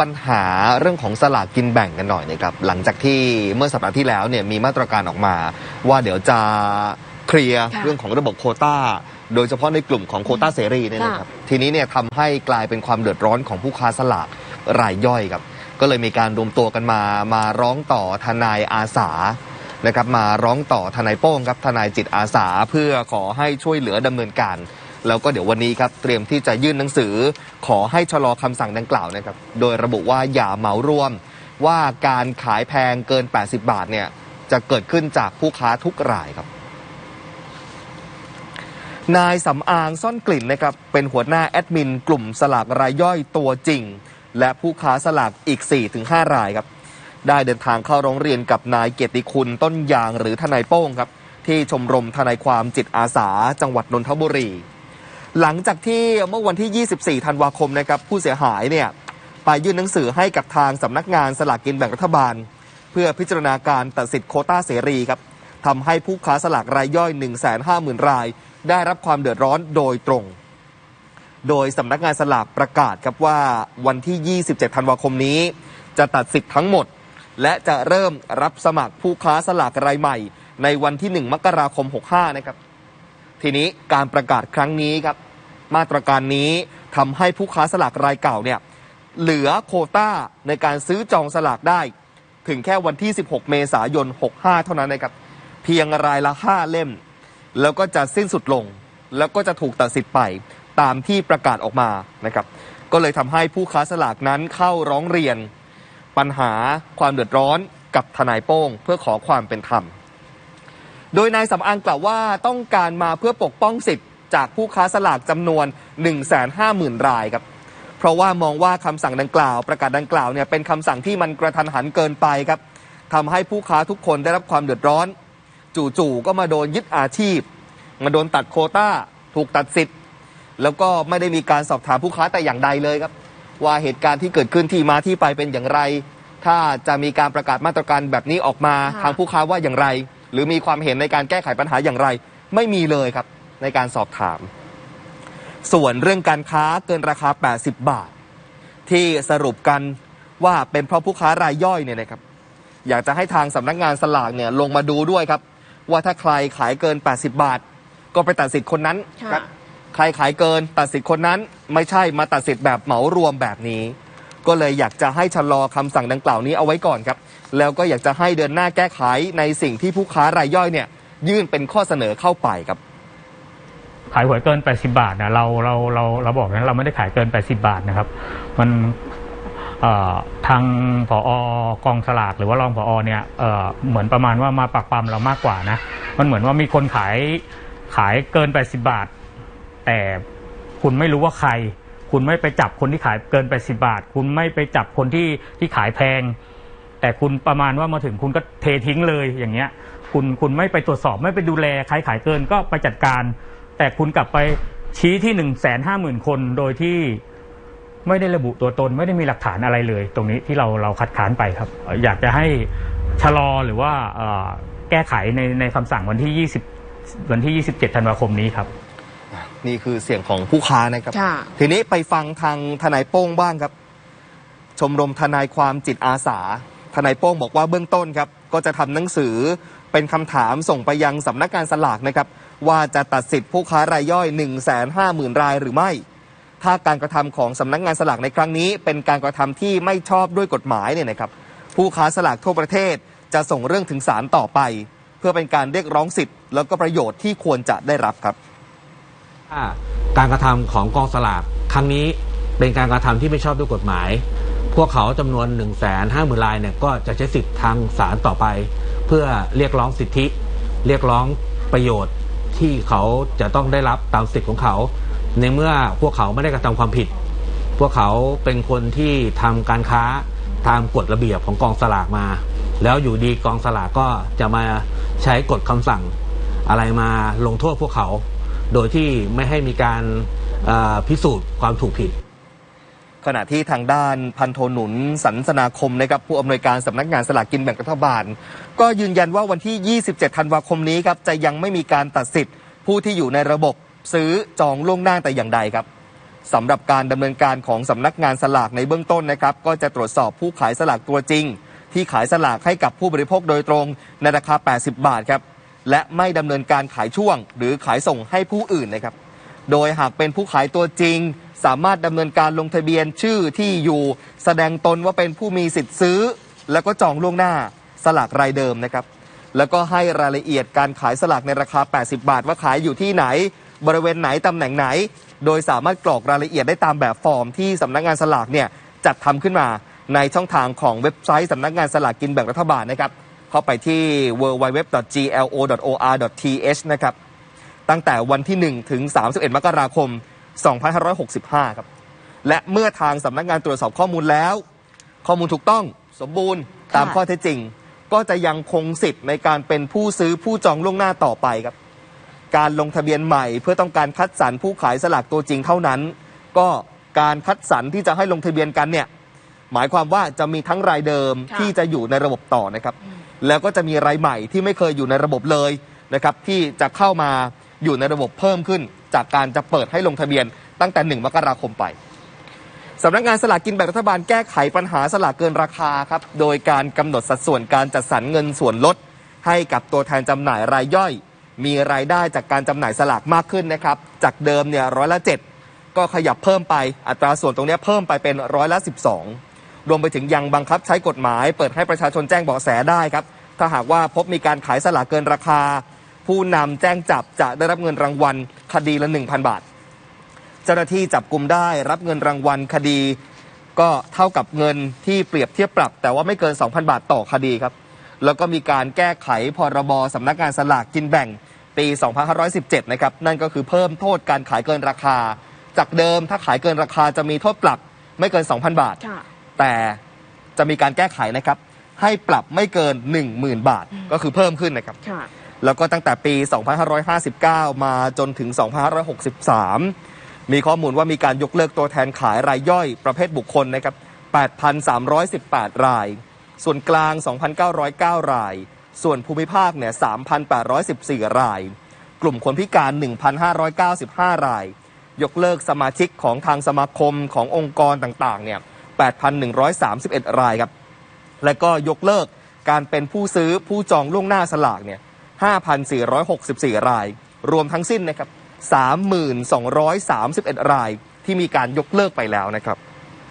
ปัญหาเรื่องของสลากกินแบ่งกันหน่อยนะครับหลังจากที่เมื่อสัปดาห์ที่แล้วเนี่ยมีมาตรการออกมา ว่าเดี๋ยวจะเคลียร์ค่ะเรื่องของระบบโควต้า โดยเฉพาะในกลุ่มของโควต้าเสรีเนี่ยนะครับทีนี้เนี่ยทำให้กลายเป็นความเดือดร้อนของผู้ค้าสลากรายย่อยครับก็เลยมีการรวมตัวกันมามาร้องต่อทนายอาสานะครับมาร้องต่อทนายโป้งครับทนายจิตอาสาเพื่อขอให้ช่วยเหลือดำเนินการ แล้วก็เดี๋ยววันนี้ครับเตรียมที่จะยื่นหนังสือ ขอให้ชะลอคำสั่งดังกล่าวนะครับ โดยระบุว่าอย่าเหมารวมว่าการขายแพงเกิน 80 บาทเนี่ยจะเกิดขึ้นจากผู้ค้าทุกรายครับ นายสำอางซ่อนกลิ่นนะครับเป็นหัวหน้าแอดมิน กลุ่มสลากรายย่อยตัวจริง และผู้ค้าสลากอีก 4-5 รายครับ ได้เดินทางเข้าร้องเรียนกับนายเกียรติคุณต้นยางหรือทนายโป้งครับ ที่ชมรมทนายความจิตอาสาจังหวัดนนทบุรี หลังจากที่เมื่อวันที่ 24 ธันวาคมนะครับผู้เสียหายเนี่ยไปยื่นหนังสือให้กับทางสำนักงานสลากกินแบ่งรัฐบาล เพื่อพิจารณาการตัดสิทธิ์โคต้าเสรีครับทำให้ผู้ค้าสลากรายย่อย 150,000 ราย ได้รับความเดือดร้อนโดยตรง โดยสำนักงานสลากประกาศครับว่าวันที่ 27 ธันวาคมนี้ จะตัดสิทธิ์ทั้งหมด และจะเริ่มรับสมัครผู้ค้าสลากรายใหม่ ในวันที่ 1 มกราคม 65 นะครับ ทีนี้การประกาศครั้งนี้ครับ มาตรการนี้ทำให้ผู้ค้าสลากรายเก่าเนี่ยเหลือโคต้าในการซื้อจองสลากได้ ถึงแค่วันที่ 16 เมษายน 65 เท่านั้นนะครับ เพียงรายละ 5 เล่ม แล้วก็จะสิ้นสุดลง แล้วก็จะถูกตัดสิทธิ์ไปตามที่ประกาศออกมานะครับ ก็เลยทำให้ผู้ค้าสลากนั้นเข้าร้องเรียน ปัญหาความเดือดร้อนกับทนายโป้ง เพื่อขอความเป็นธรรม โดยนายสำอางกล่าวว่าต้องการมาเพื่อปกป้องสิทธิ์จากผู้ค้าสลากจำนวน 150,000 รายครับ เพราะว่ามองว่าคำสั่งดังกล่าว ประกาศดังกล่าวเนี่ยเป็นคำสั่งที่มันกระทันหันเกินไปครับทำให้ผู้ค้าทุกคนได้รับความเดือดร้อน จู่ๆก็มาโดนยึดอาชีพ มาโดนตัดโควต้า ถูกตัดสิทธิ์ แล้วก็ไม่ได้มีการสอบถามผู้ค้าแต่อย่างใดเลยครับ ว่าเหตุการณ์ที่เกิดขึ้นที่มาที่ไปเป็นอย่างไร ถ้าจะมีการประกาศมาตรการแบบนี้ออกมาค่ะทางผู้ค้าว่าอย่างไร หรือมีความเห็นในการแก้ไขปัญหาอย่างไร ไม่มีเลยครับในการสอบถาม ส่วนเรื่องการค้าเกินราคา 80 บาท ที่สรุปกันว่าเป็นเพราะผู้ค้ารายย่อยเนี่ยนะครับ อยากจะให้ทางสำนักงานสลากเนี่ยลงมาดูด้วยครับ ว่าถ้าใครขายเกิน 80 บาท ก็ไปตัดสิทธิ์คนนั้นค่ะครับใครขายเกินตัดสิทธิ์คนนั้น ไม่ใช่มาตัดสิทธิ์แบบเหมารวมแบบนี้ ก็เลยอยากจะให้ชะลอคำสั่งดังกล่าวนี้เอาไว้ก่อนครับ แล้วก็อยากจะให้เดินหน้าแก้ไขในสิ่งที่ผู้ค้ารายย่อยเนี่ยยื่นเป็นข้อเสนอเข้าไปครับ ขายหวยเกิน 80 บาทนะเราเราเราเราบอกนะเราไม่ได้ขายเกิน 80 บาทนะครับ มันทางผอกองสลากหรือว่ารองผอเนี่ยเเหมือนประมาณว่ามาปักปั๊มเรามากกว่านะ มันเหมือนว่ามีคนขายขายเกิน 80 บาท แต่คุณไม่รู้ว่าใคร คุณไม่ไปจับคนที่ขายเกิน 80 บาท คุณไม่ไปจับคนที่ที่ขายแพง แต่คุณประมาณว่ามาถึงคุณก็เททิ้งเลยอย่างเงี้ย คุณคุณไม่ไปตรวจสอบไม่ไปดูแลใครขายเกินก็ไปจัดการ แต่คุณกลับไปชี้ที่หนึ่งแสนห้าหมื่นคนโดยที่ไม่ได้ระบุตัวตนไม่ได้มีหลักฐานอะไรเลย ตรงนี้ที่เราเราคัดค้านไปครับเอ่ออยากจะให้ชะลอหรือว่าเอ่อแก้ไขในในคำสั่งวันที่ 20 วันที่ 27 ธันวาคมนี้ครับ นี่คือเสียงของผู้ค้านะครับค่ะทีนี้ไปฟังทางทนายโป้งบ้างครับ ชมรมทนายความจิตอาสา ทนายโป้งบอกว่าเบื้องต้นครับก็จะทำหนังสือเป็นคำถามส่งไปยังสำนักงานสลากนะครับว่าจะตัดสิทธิผู้ค้ารายย่อย 1 5 0 0 0 0 รายหรือไม่ ถ้าการกระทำของสำนักงานสลากในครั้งนี้ เป็นการกระทำที่ไม่ชอบด้วยกฎหมายเนี่ยนะครับผู้ค้าสลากทั่วประเทศจะส่งเรื่องถึงศาลต่อไป เพื่อเป็นการเรียกร้องสิทธิ์ แล้วก็ประโยชน์ที่ควรจะได้รับครับการกระทำของกองสลากครั้งนี้เป็นการกระทำที่ไม่ชอบด้วยกฎหมาย พวกเขาจำนวน 1 5 0 0 0 0รายเนี่ยก็จะใช้สิทธิ์ทางศาลต่อไป เพื่อเรียกร้องสิทธิ เรียกร้องประโยชน์ที่เขาจะต้องได้รับตามสิทธิ์ของเขา ในเมื่อพวกเขาไม่ได้กระทำความผิด พวกเขาเป็นคนที่ทำการค้าตามกฎระเบียบของกองสลากมา แล้วอยู่ดีกองสลากก็จะมาใช้กฎคำสั่งอะไรมาลงโทษพวกเขา โดยที่ไม่ให้มีการพิสูจน์ความถูกผิด ขณะที่ทางด้านพันโทหนุนสันสนาคมนะครับผู้อำนวยการสำนักงานสลากกินแบ่งรัฐบาล ก็ยืนยันว่าวันที่ 27 ธันวาคมนี้ครับจะยังไม่มีการตัดสิทธิ์ ผู้ที่อยู่ในระบบซื้อจองล่วงหน้าแต่อย่างใดครับสำหรับการดำเนินการของสำนักงานสลากในเบื้องต้นนะครับ ก็จะตรวจสอบผู้ขายสลากตัวจริง ที่ขายสลากให้กับผู้บริโภคโดยตรงในราคา 80 บาทครับและไม่ดำเนินการขายช่วง หรือขายส่งให้ผู้อื่นนะครับ โดยหากเป็นผู้ขายตัวจริง สามารถดำเนินการลงทะเบียนชื่อที่อยู่ แสดงตนว่าเป็นผู้มีสิทธิ์ซื้อ แล้วก็จองล่วงหน้าสลากรายเดิมนะครับ แล้วก็ให้รายละเอียดการขายสลากในราคา 80 บาท ว่าขายอยู่ที่ไหน บริเวณไหนตำแหน่งไหน โดยสามารถกรอกรายละเอียดได้ตามแบบฟอร์มที่สำนักงานสลากเนี่ยจัดทำขึ้นมาในช่องทางของเว็บไซต์สำนักงานสลากกินแบ่งรัฐบาลนะครับเข้าไปที่ www.glo.or.th นะครับ ตั้งแต่วันที่ 1 ถึง 31 มกราคม 2565 ครับ และเมื่อทางสำนักงานตรวจสอบข้อมูลแล้ว ข้อมูลถูกต้องสมบูรณ์ตามค่ะข้อเท็จจริง ก็จะยังคงสิทธิ์ในการเป็นผู้ซื้อผู้จองล่วงหน้าต่อไปครับ การลงทะเบียนใหม่เพื่อต้องการคัดสรรผู้ขายสลากตัวจริงเท่านั้น ก็การคัดสรรที่จะให้ลงทะเบียนกันเนี่ยหมายความว่าจะมีทั้งรายเดิมค่ะที่จะอยู่ในระบบต่อนะครับ แล้วก็จะมีรายใหม่ที่ไม่เคยอยู่ในระบบเลยนะครับ ที่จะเข้ามา อยู่ในระบบเพิ่มขึ้น จากการจะเปิดให้ลงทะเบียนตั้งแต่ 1 มกราคมไปสำนักงานสลากกินแบ่งรัฐบาลแก้ไขปัญหาสลากเกินราคาครับโดยการกำหนดสัดส่วนการจัดสรรเงินส่วนลด ให้กับตัวแทนจำหน่ายรายย่อย มีรายได้จากการจำหน่ายสลากมากขึ้นนะครับจากเดิมเนี่ยร้อยละ7ก็ขยับเพิ่มไปอัตราส่วนตรงนี้เพิ่มไปเป็นร้อยละ12รวมไปถึงยังบังคับใช้กฎหมาย เปิดให้ประชาชนแจ้งเบาะแสได้ครับถ้าหากว่าพบมีการขายสลากเกินราคา ผู้นำแจ้งจับจะได้รับเงินรางวัล คดีละ 1,000 บาท เจ้าหน้าที่จับกลุ่มได้รับเงินรางวัลคดี ก็เท่ากับเงินที่เปรียบเทียบปรับ แต่ว่าไม่เกิน 2,000 บาทต่อคดีครับ แล้วก็มีการแก้ไขพรบสำนักงานสลากกินแบ่งปี 2517 นะครับ นั่นก็คือเพิ่มโทษการขายเกินราคา จากเดิมถ้าขายเกินราคาจะมีโทษปรับไม่เกิน 2,000 บาทค่ะแต่จะมีการแก้ไขนะครับ ให้ปรับไม่เกิน 10,000 บาท ก็คือเพิ่มขึ้นนะครับค่ะ แล้วก็ตั้งแต่ปี 2559 มาจนถึง 2563 มีข้อมูลว่ามีการยกเลิกตัวแทนขายรายย่อยประเภทบุคคลนะครับ 8,318 ราย ส่วนกลาง 2,909 ราย ส่วนภูมิภาคเนี่ย 3,814 ราย กลุ่มคนพิการ 1,595 ราย ยกเลิกสมาชิกของทางสมาคมขององค์กรต่างๆ เนี่ย 8,131 รายครับ และก็ยกเลิกการเป็นผู้ซื้อผู้จองล่วงหน้าสลากเนี่ย 5,464 ราย รวมทั้งสิ้นนะครับ 3,231 รายที่มีการยกเลิกไปแล้วนะครับ